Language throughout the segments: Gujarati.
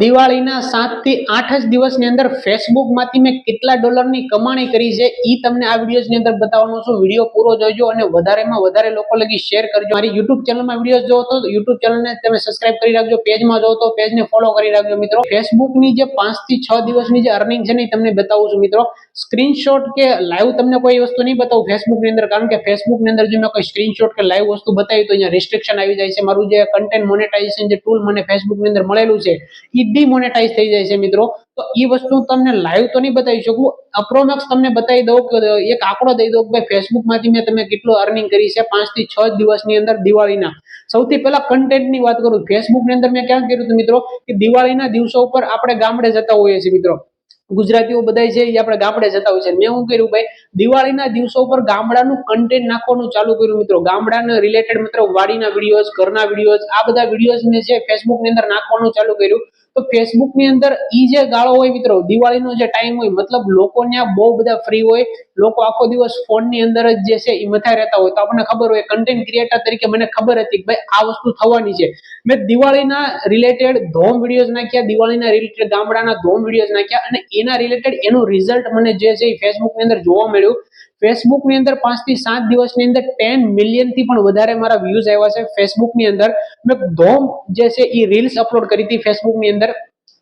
દિવાળીના સાતથી આઠ જ દિવસની અંદર ફેસબુકમાંથી મેં કેટલા ડોલરની કમાણી કરી છે ઈ તમને આ વિડીયોની અંદર બતાવવાનો છું. વીડિયો પૂરો જોજો અને વધારેમાં વધારે લોકો લગી શેર કરજો. મારી યુટ્યુબ ચેનલમાં વીડિયો જોવો તો યુટ્યુબ ચેનલને તમે સબસ્ક્રાઇબ કરી રાખજો. પેજમાં જોવો તો પેજને ફોલો કરી રાખજો, મિત્રો. ફેસબુકની જે પાંચથી છ દિવસની જે અર્નિંગ છે ને તમને બતાવું છું, મિત્રો. સ્ક્રીનશોટ કે લાઈવ તમને કોઈ વસ્તુ નહીં બતાવું ફેસબુકની અંદર, કારણ કે ફેસબુકની અંદર જો મેં કોઈ સ્ક્રીનશોટ કે લાઈવ વસ્તુ બતાવી તો અહીંયા રિસ્ટ્રિક્શન આવી જાય છે. મારું જે કન્ટેન્ટ મોનેટાઇઝેશન જે ટૂલ મને ફેસબુકની અંદર મળેલું છે એ ડિમોનેટાઇઝ થઈ જાય છે મિત્રો. તો એ વસ્તુ તમને લાઈવ તો નહીં બતાવી શકું. અપ્રોમેક્સ તમને બતાવી દઉં કે એક આંકડો દઈ દઉં કે ભાઈ ફેસબુકમાંથી મેં તમે કેટલો અર્નિંગ કરી છે પાંચથી છ દિવસની અંદર દિવાળીના. સૌથી પહેલા કન્ટેન્ટની વાત કરું. ફેસબુકની અંદર મેં ક્યાં કર્યું હતું મિત્રો? કે દિવાળીના દિવસો ઉપર આપણે ગામડે જતા હોઈએ છીએ મિત્રો. ગુજરાતીઓ બધા છે એ આપણે ગામડે જતા હોય છે. મેં શું કર્યું ભાઈ? દિવાળીના દિવસો ઉપર ગામડાનું કન્ટેન્ટ નાખવાનું ચાલુ કર્યું મિત્રો. ગામડાના રિલેટેડ મિત્રો વાડીના વિડીયોઝ ઘરના વિડીયોઝ આ બધા વિડીયોઝ ને છે ફેસબુકની અંદર નાખવાનું ચાલુ કર્યું. તો ફેસબુકની અંદર ઈ જે ગાળો હોય મિત્રો, દિવાળીનો જે ટાઈમ હોય, મતલબ લોકો ત્યાં બહુ બધા ફ્રી હોય. લોકો આખો દિવસ ફોનની અંદર જ જે છે એ મથાઈ રહેતા હોય. તો આપણને ખબર હોય કન્ટેન્ટ ક્રિએટર તરીકે મને ખબર હતી કે ભાઈ આ વસ્તુ થવાની છે. મેં દિવાળીના રિલેટેડ ધોમ વિડીયોઝ નાખ્યા, દિવાળીના રિલેટેડ ગામડાના ધોમ વિડીયોઝ નાખ્યા અને એના રિલેટેડ એનું રિઝલ્ટ મને જે છે એ ફેસબુકની અંદર જોવા મળ્યું. ફેસબુકની અંદર પાંચથી સાત દિવસની અંદર ટેન મિલિયનથી પણ વધારે મારા વ્યૂઝ આવ્યા છે. ફેસબુકની અંદર મેં ધોમ જે છે એ રીલ્સ અપલોડ કરી હતી ફેસબુકની અંદર.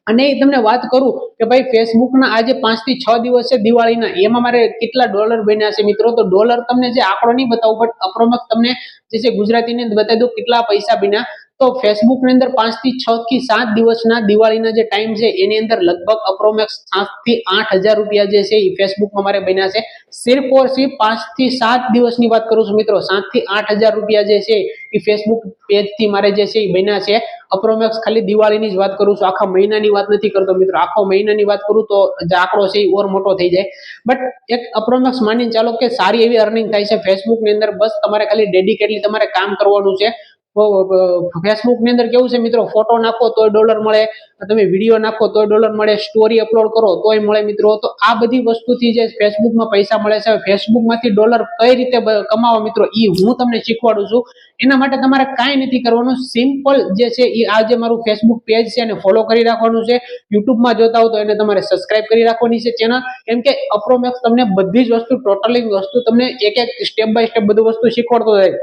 અને તમને વાત કરું કે ભાઈ ફેસબુકના આજે પાંચથી છ દિવસ છે દિવાળીના. એમાં મારે કેટલા ડોલર બન્યા છે મિત્રો? તો ડોલર તમને જે આંકડો નહીં બતાવું બટ અપ્રોમક્સ તમને જે છે ગુજરાતીની બતાવી દઉં કેટલા પૈસા બન્યા. તો ફેસબુકની અંદર પાંચથી છ થી સાત દિવસના દિવાળીના જે ટાઈમ છે, એની અંદર લગભગ અપ્રોમેક્સ સાતથી આઠ હજાર રૂપિયા જે છે, એ ફેસબુકમાં મારે બન્યા છે. સિર્ફ ઓર સિર્ફ પાંચથી સાત દિવસની વાત કરું છું મિત્રો સાતથી આઠ હજાર રૂપિયા જે છે, એ ફેસબુક પેજથી મારે જે છે, એ બન્યા છે. અપ્રોમેક્સ ખાલી દિવાળીની જ વાત કરું છું, આખા મહિનાની વાત નથી કરતો મિત્રો. આખો મહિનાની વાત કરું તો જે આંકડો છે, એ ઓર મોટો થઈ જાય. બટ એક અપ્રોમેક્સ માની ચાલો કે સારી એવી અર્નિંગ થાય છે ફેસબુકની અંદર બસ તમારે ખાલી ડેડિકેટલી તમારે કામ કરવાનું છે. ફેસબુકની અંદર કેવું છે મિત્રો? ફોટો નાખો તોય ડોલર મળે તમે વીડિયો નાખો તોય ડોલર મળે, સ્ટોરી અપલોડ કરો તોય મળે મિત્રો. તો આ બધી વસ્તુથી જે ફેસબુકમાં પૈસા મળે છે, ફેસબુકમાંથી ડોલર કઈ રીતે કમાવા મિત્રો એ હું તમને શીખવાડું છું. એના માટે તમારે કાંઈ નથી કરવાનું. સિમ્પલ જે છે એ આ જે મારું ફેસબુક પેજ છે, એને ફોલો કરી રાખવાનું છે. યુટ્યુબમાં જોતા હો તો એને તમારે સબસ્ક્રાઇબ કરી રાખવાની છે ચેનલ. કેમ કે અપ્રોમેક્સ તમને બધી જ વસ્તુ, ટોટલી વસ્તુ તમને એક એક સ્ટેપ બાય સ્ટેપ બધું વસ્તુ શીખવાડતો જાય.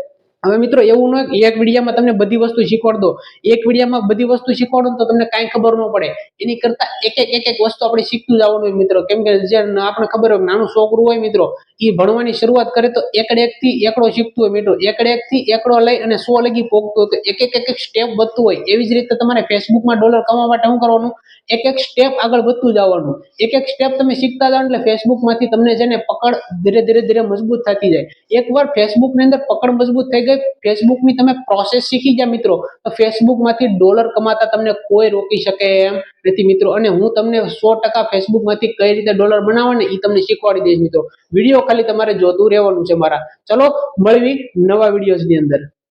હવે મિત્રો એવું ન એક વિડીયામાં તમને બધી વસ્તુ શીખવાડ દો. એક વિડીયામાં બધી વસ્તુ શીખવાડો તો તમને કાંઈ ખબર ન પડે. એની કરતા એક એક એક એક વસ્તુ આપણે શીખતું જવાનું હોય મિત્રો. કેમ કે જે આપણે ખબર હોય નાનું છોકરું હોય મિત્રો એ ભણવાની શરૂઆત કરે તો એકડે એક થી એકડો શીખતું હોય મિત્રો. એકડે એક થી એકડો લઈ અને સો લગી પોગતું હોય તો એક એક એક સ્ટેપ વધતું હોય. એવી જ રીતે તમારે ફેસબુકમાં ડોલર કમાવા માટે શું કરવાનું? એક એક સ્ટેપ આગળ વધતું જવાનું. એક એક સ્ટેપ તમે શીખતા જાઓ એટલે ફેસબુકમાંથી તમને છે ને પકડ ધીરે ધીરે ધીરે મજબૂત થતી જાય. એકવાર ફેસબુકની અંદર પકડ મજબૂત થઈ ગઈ ફેસબુકની તમે પ્રોસેસ શીખી ગયા મિત્રો, તો ફેસબુકમાંથી ડોલર કમાતા તમને કોઈ રોકી શકે એમ નથી મિત્રો. અને હું તમને સો ટકા ફેસબુકમાંથી કઈ રીતે ડોલર બનાવવા ને એ તમને શીખવાડી દઈશ મિત્રો. વીડિયો ખાલી તમારે જોતું રહેવાનું છે મારા. ચલો, મળવી નવા વિડીયોઝની અંદર.